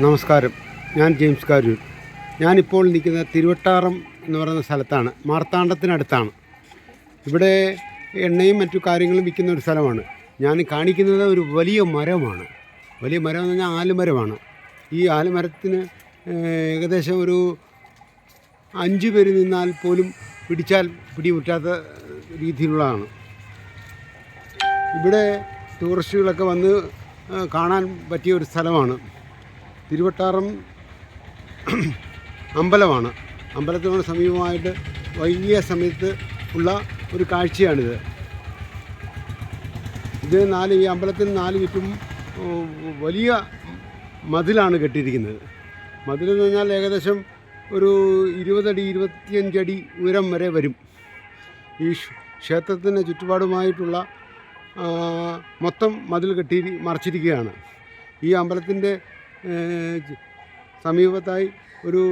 നമസ്കാരം. ഞാൻ ജെയിംസ് കാരൂർ. ഞാനിപ്പോൾ നിൽക്കുന്ന തിരുവട്ടാറം എന്ന് പറയുന്ന സ്ഥലത്താണ്. മാർത്താണ്ഡത്തിനടുത്താണ്. ഇവിടെ എണ്ണയും മറ്റു കാര്യങ്ങളും വിൽക്കുന്ന ഒരു സ്ഥലമാണ്. ഞാൻ കാണിക്കുന്നത് ഒരു വലിയ മരമാണ്. വലിയ മരം എന്ന് പറഞ്ഞാൽ ആലുമരമാണ്. ഈ ആലുമരത്തിന് ഏകദേശം ഒരു അഞ്ച് പേര് നിന്നാൽ പോലും പിടിച്ചാൽ പിടിമുറ്റാത്ത രീതിയിലുള്ളതാണ്. ഇവിടെ ടൂറിസ്റ്റുകളൊക്കെ വന്ന് കാണാൻ പറ്റിയ ഒരു സ്ഥലമാണ്. തിരുവട്ടാറം അമ്പലമാണ്. അമ്പലത്തിനോട് സമീപമായിട്ട് വൈകിയ സമയത്ത് ഉള്ള ഒരു കാഴ്ചയാണിത്. ഇത് നാല് ഈ അമ്പലത്തിന് നാല് ചുറ്റും വലിയ മതിലാണ് കെട്ടിയിരിക്കുന്നത്. മതിലെന്ന് പറഞ്ഞാൽ ഏകദേശം ഒരു ഇരുപതടി ഇരുപത്തിയഞ്ചടി ഉയരം വരെ വരും. ഈ ക്ഷേത്രത്തിന്റെ ചുറ്റുപാടുമായിട്ടുള്ള മൊത്തം മതിൽ കെട്ടി മറച്ചിരിക്കുകയാണ്. ഈ അമ്പലത്തിന്റെ സമീപത്തായി ഒരു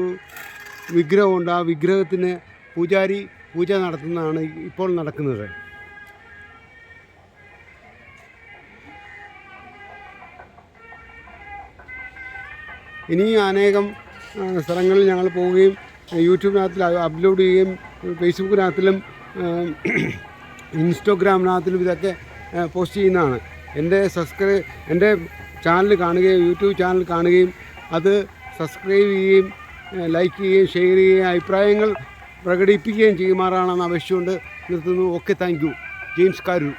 വിഗ്രഹമുണ്ട്. ആ വിഗ്രഹത്തിന് പൂജാരി പൂജ നടത്തുന്നതാണ് ഇപ്പോൾ നടക്കുന്നത്. ഇനി അനേകം സ്ഥലങ്ങളിൽ ഞങ്ങൾ പോവുകയും യൂട്യൂബിനകത്തിൽ അപ്ലോഡ് ചെയ്യുകയും ഫേസ്ബുക്കിനകത്തിലും ഇൻസ്റ്റഗ്രാമിനകത്തിലും ഇതൊക്കെ പോസ്റ്റ് ചെയ്യുന്നതാണ്. എന്റെ സബ്സ്ക്രൈബ് എന്റെ ചാനൽ കാണുകയും യൂട്യൂബ് ചാനൽ കാണുകയും അത് സബ്സ്ക്രൈബ് ചെയ്യുകയും ലൈക്ക് ചെയ്യുകയും ഷെയർ ചെയ്യുകയും അഭിപ്രായങ്ങൾ പ്രകടിപ്പിക്കുകയും ചെയ്യുമാറാണെന്ന് ആവശ്യമുണ്ട് നിർത്തുന്നു. Okay thank you James Karoor.